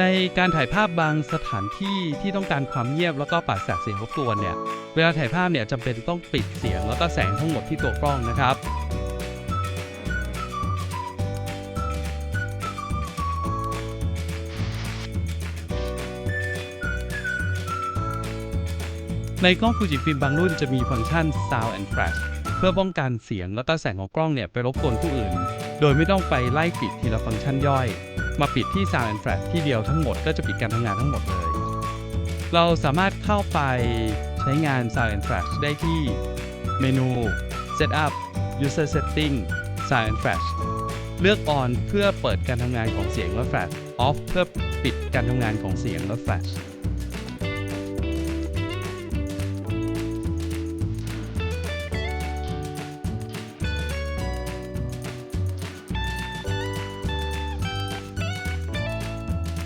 ในการถ่ายภาพบางสถานที่ที่ต้องการความเงียบแล้วก็ปราศจากเสียงรบกวนเนี่ย เวลาถ่ายภาพเนี่ยจำเป็นต้องปิดเสียงแล้วก็แสงทั้งหมดที่ตัวกล้องนะครับในกล้องฟูจิฟิล์มบางรุ่นจะมีฟังก์ชัน Sound and Flash เพื่อป้องกันเสียงแล้วก็แสงของกล้องเนี่ยไปรบกวนผู้อื่น โดยไม่ต้องไปไล่ปิดทีละฟังก์ชันย่อย มาปิดที่ Sound and Flash ที่เดียวทั้งหมดก็จะปิดการทำงานทั้งหมดเลย เราสามารถเข้าไปใช้งาน Sound and Flash ได้ที่เมนู Setup User Setting Sound and Flash เลือก On เพื่อเปิดการทำงานของเสียงและ Flash Off เพื่อปิดการทำงานของเสียงและ Flash